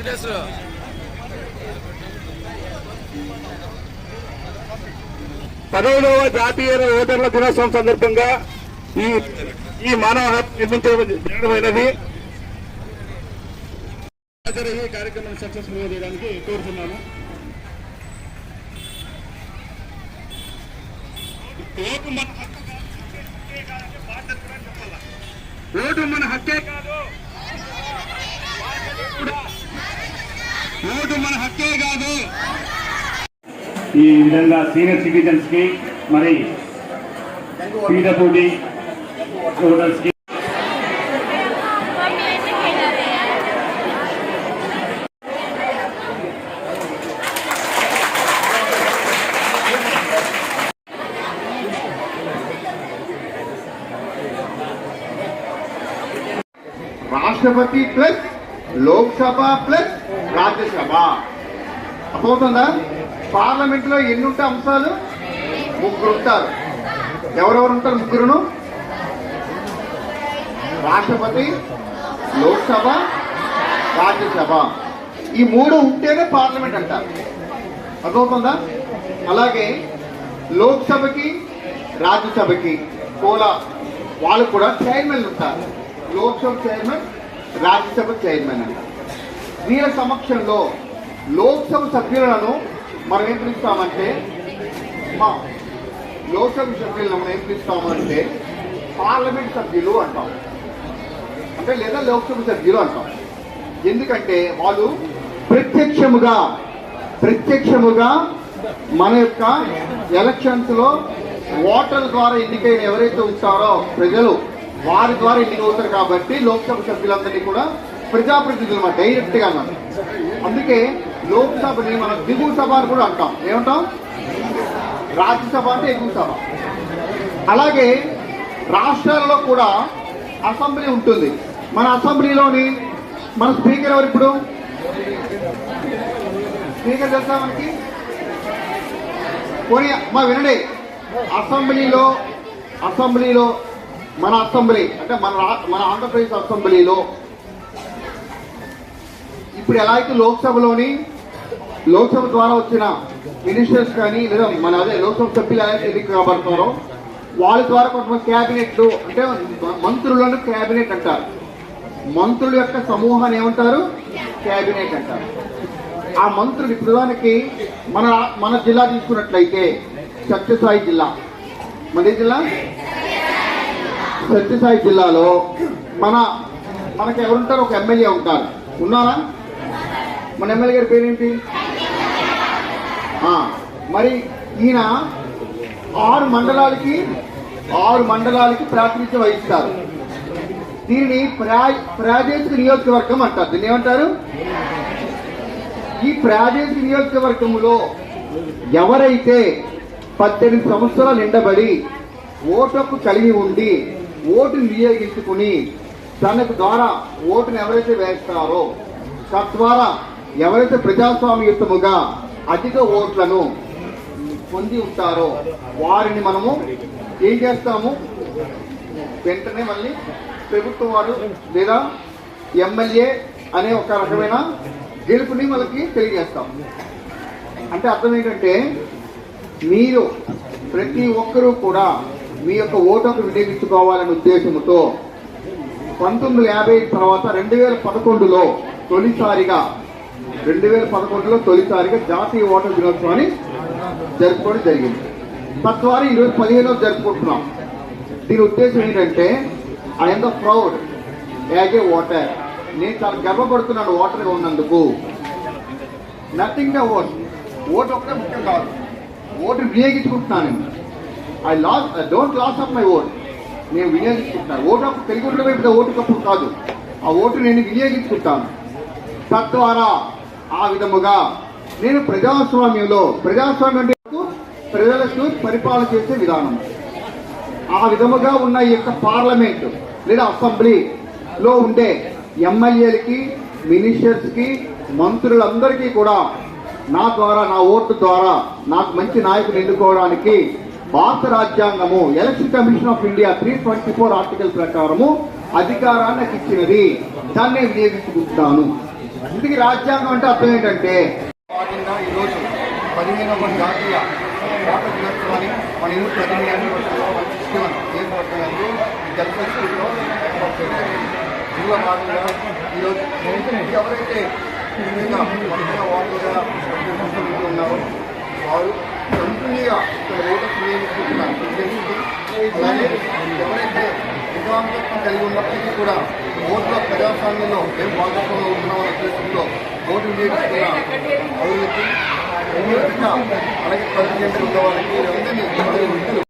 వెంకటేశ్వరు. పదవులవ జాతీయ ఓటర్ల దినోత్సవం సందర్భంగా ఈ ఈ మానవ హక్కు నిర్మించడమైనది ఈ కార్యక్రమం సక్సెస్ఫుల్ చేయడానికి కోరుతున్నాను. ఓటు మన హక్కు. ఓటు మన హక్కే కాదు. ఓటు మన హక్కే కాదు. ఈ విధంగా సీనియర్ సిటిజన్స్కి మరి పీడబ్ల్యూడి ఓటర్స్కి. రాష్ట్రపతి ప్లస్ లోక్సభ ప్లస్ రాజ్యసభ. అర్థమవుతుందా పార్లమెంట్లో ఎన్ని ఉంటాయి అంశాలు? ముగ్గురు ఉంటారు. ఎవరెవరు ఉంటారు ముగ్గురును? రాష్ట్రపతి లోక్సభ రాజ్యసభ. ఈ మూడు ఉంటేనే పార్లమెంట్ అంటారు. అర్థమవుతుందా? అలాగే లోక్సభకి రాజ్యసభకి కోలా వాళ్ళు కూడా చైర్మన్ ఉంటారు. లోక్సభ చైర్మన్ రాజ్యసభ చైర్మన్ అంటారు వీళ్ళ సమక్షంలో లోక్సభ సభ్యులను మనం ఏం పిలుస్తామంటే మా లోక్సభ సభ్యులను మనం ఏం పిలుస్తామంటే పార్లమెంట్ సభ్యులు అంటాం. అంటే లేదా లోక్సభ సభ్యులు అంటాం. ఎందుకంటే వాళ్ళు ప్రత్యక్షముగా ప్రత్యక్షముగా మన యొక్క ఎలక్షన్స్లో ఓటర్ల ద్వారా ఎన్నికైన ఎవరైతే ఉంటారో ప్రజలు వారి ద్వారా ఎన్నిక అవుతారు కాబట్టి లోక్సభ సభ్యులందరినీ కూడా ప్రజాప్రతినిధులు డైరెక్ట్గా అన్నారు. అందుకే లోక్సభని మనం దిగువ సభ అని కూడా అంటాం. ఏమంటాం? రాజ్యసభ అంటే ఎగువ సభ. అలాగే రాష్ట్రాల్లో కూడా అసెంబ్లీ ఉంటుంది. మన అసెంబ్లీలోని మన స్పీకర్ ఎవరు ఇప్పుడు? స్పీకర్ తెలుసా మనకి? పోనీ మా వినండి. అసెంబ్లీలో అసెంబ్లీలో మన అసెంబ్లీ అంటే మన మన ఆంధ్రప్రదేశ్ అసెంబ్లీలో ఇప్పుడు ఎలా అయితే లోక్సభలోని లోక్సభ ద్వారా వచ్చిన మినిస్టర్స్ కానీ లేదా మన అదే లోక్సభ సభ్యులు ఎలా ఎన్నిక కాబడతారో వాళ్ళ ద్వారా కొంతమంది క్యాబినెట్లు అంటే మంత్రులను క్యాబినెట్ అంటారు. మంత్రుల యొక్క సమూహాన్ని ఏమంటారు? క్యాబినెట్ అంటారు. ఆ మంత్రులు ప్రధానికి మన మన జిల్లా తీసుకున్నట్లయితే సత్యసాయి జిల్లా. మన జిల్లా? సత్యసాయి జిల్లాలో మన మనకి ఎవరుంటారు? ఒక ఎమ్మెల్యే ఉంటారు. ఉన్నారా? మన ఎమ్మెల్యే గారి పేరేంటి? మరి ఈయన ఆరు మండలాలకి ఆరు మండలాలకి ప్రాతినిధ్యం వహిస్తారు. దీనిని ప్రా ప్రాదేశిక నియోజకవర్గం అంటారు. దీన్ని ఏమంటారు? ఈ ప్రాదేశిక నియోజకవర్గంలో ఎవరైతే పద్దెనిమిది సంవత్సరాలు నిండబడి ఓటుకు కలిగి ఉండి ఓటును వినియోగించుకుని తనకు ద్వారా ఓటును ఎవరైతే వేస్తారో తద్వారా ఎవరైతే ప్రజాస్వామ్యయుతముగా అధిక ఓట్లను పొంది ఉంటారో వారిని మనము ఏం చేస్తాము? వెంటనే మళ్ళీ ప్రభుత్వం వారు లేదా ఎమ్మెల్యే అనే ఒక రకమైన గెలుపుని మనకి తెలియజేస్తాం. అంటే అర్థం ఏంటంటే మీరు ప్రతి ఒక్కరూ కూడా మీ యొక్క ఓటుకు వినియోగించుకోవాలనే ఉద్దేశంతో పంతొమ్మిది యాభై తర్వాత రెండు వేల పదకొండులో తొలిసారిగా రెండు వేల పదకొండులో తొలిసారిగా జాతీయ ఓటర్ దినోత్సవాన్ని జరుపుకోవడం జరిగింది. తద్వారా ఈరోజు పదిహేనో జరుపుకుంటున్నాం. దీని ఉద్దేశం ఏంటంటే I am the proud as a voter నేను చాలా గర్వపడుతున్నాను ఓటర్గా ఉన్నందుకు. నథింగ్ ద ఓట్ ఓటు ఒకటే ముఖ్యం కాదు. Vote వినియోగించుకుంటున్నాను I lose don't lose of my vote నేను వినియోగించుకుంటాను ఓటు అప్పుడు తెలిగి పెద్ద ఓటు కప్పుడు కాదు. ఆ ఓటు నేను వినియోగించుకుంటాను. తద్వారా ఆ విధముగా నేను ప్రజాస్వామ్యంలో ప్రజాస్వామ్యం అంటే ప్రజలకు పరిపాలన చేసే విధానం. ఆ విధముగా ఉన్న ఈ యొక్క పార్లమెంట్ లేదా అసెంబ్లీలో ఉండే ఎమ్మెల్యేలకి మినిస్టర్స్కి మంత్రులందరికీ కూడా నా ద్వారా నా ఓటు ద్వారా నాకు మంచి నాయకులు ఎన్నుకోవడానికి భారత రాజ్యాంగము election commission of India three twenty four article ప్రకారము అధికారాన్ని నాకు ఇచ్చినది. దాన్ని వినియోగించుకుంటాను. వినియోగించుకుంటున్నాను ఇందుకు రాజ్యాంగం అంటే అర్థం ఏంటంటే ఈరోజు పదిహేనవ జాతీయ ఓట దినోత్సవాన్ని మన పదిహేను ఏర్పడుతున్నందు జలసంస్కృతిలో ఇందులో భాగంగా ఈరోజు ఎవరైతే ముఖ్యంగా ఉన్నారో వారు కంటిన్యూగా ఇక్కడ ఓటర్ వినియోగించుకుంటున్నారు ఉద్దేశించి అలాగే ఎవరైతే విద్వాంసత్వం కలిగి ఉన్నప్పటికీ కూడా ఓట్ల ప్రజాస్వామ్యంలో మేము భాగస్వామ్యంలో ఉంటున్నామనే ఉద్దేశంతో ఓటు వినియోగిస్తున్న అభివృద్ధి అలాగే ప్రతి గంటలు ఉన్న వాళ్ళకి అందరినీ